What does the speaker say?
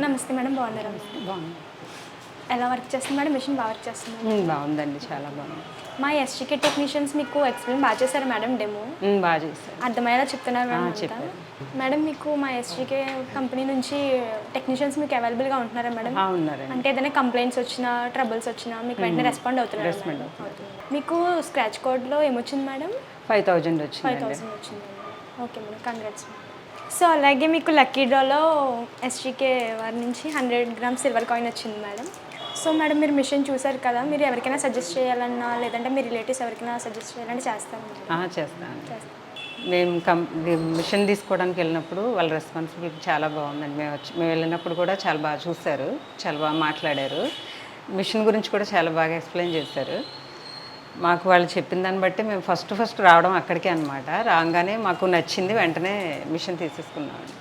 నమస్తే మేడం బాగున్నారా బాగుంది ఎలా వర్క్ చేస్తుంది మేడం? మిషన్ బాగా వర్క్ చేస్తుంది? బాగుందండి. చాలా బాగుంది. మా ఎస్టీకే టెక్నీషియన్స్ మీకు ఎక్స్ప్లెయిన్ బాగా చేశారు మేడం డెమో బాగా చేశారు. అర్థమయ్యేలా చెప్తున్నారు మేడం. మేడం మీకు మా ఎస్టీకే కంపెనీ నుంచి టెక్నీషియన్స్ మీకు అవైలబుల్గా ఉంటున్నారా మేడం? ఉన్నారండి. అంటే ఏదైనా కంప్లైంట్స్ వచ్చినా ట్రబుల్స్ వచ్చినా మీకు వెంటనే రెస్పాండ్ అవుతున్నారు? మీకు స్క్రాచ్ కోడ్లో ఏమొచ్చింది మేడం? ఫైవ్ థౌజండ్ ఫైవ్ వచ్చిందండి థౌసండ్ వచ్చింది. ఓకే మేడం కంగ్రాట్స్ సో అలాగే మీకు లక్కీ డ్రాలో ఎస్టీకే వారి నుంచి హండ్రెడ్ గ్రామ్ సిల్వర్ కాయిన్ వచ్చింది మేడం. సో మేడం మీరు మిషన్ చూసారు కదా మీరు ఎవరికైనా సజెస్ట్ చేయాలన్నా లేదంటే మీ రిలేటివ్స్ ఎవరికైనా సజెస్ట్ చేయాలంటే చేస్తాను. చేస్తాను. మేము కం మిషన్ తీసుకోవడానికి వెళ్ళినప్పుడు వాళ్ళ రెస్పాన్సిబిలిటీ చాలా బాగుందండి. మేము వచ్చి మేము వెళ్ళినప్పుడు కూడా చాలా బాగా చూశారు చాలా బాగా మాట్లాడారు. మిషన్ గురించి కూడా చాలా బాగా ఎక్స్ప్లెయిన్ చేశారు. మాకు వాళ్ళు చెప్పిన దాన్ని బట్టి మేము ఫస్ట్ ఫస్ట్ రావడం అక్కడికే అనమాట రాగానే మాకు నచ్చింది వెంటనే మిషన్ తీసేసుకున్నామండి.